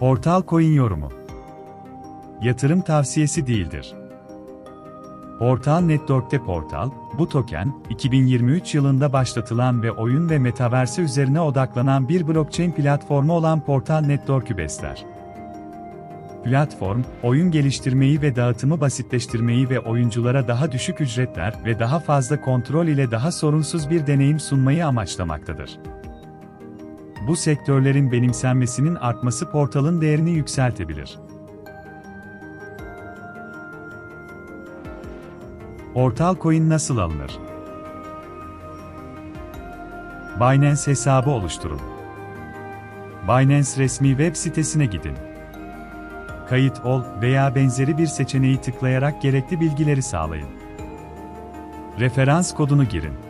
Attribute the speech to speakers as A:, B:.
A: Portal Coin yorumu. Yatırım tavsiyesi değildir. Portal Network'te Portal, bu token, 2023 yılında başlatılan ve oyun ve metaverse üzerine odaklanan bir blockchain platformu olan Portal Network'ü besler. Platform, oyun geliştirmeyi ve dağıtımı basitleştirmeyi ve oyunculara daha düşük ücretler ve daha fazla kontrol ile daha sorunsuz bir deneyim sunmayı amaçlamaktadır. Bu sektörlerin benimsenmesinin artması portalın değerini yükseltebilir. Portal Coin nasıl alınır? Binance hesabı oluşturun. Binance resmi web sitesine gidin. Kayıt ol veya benzeri bir seçeneği tıklayarak gerekli bilgileri sağlayın. Referans kodunu girin.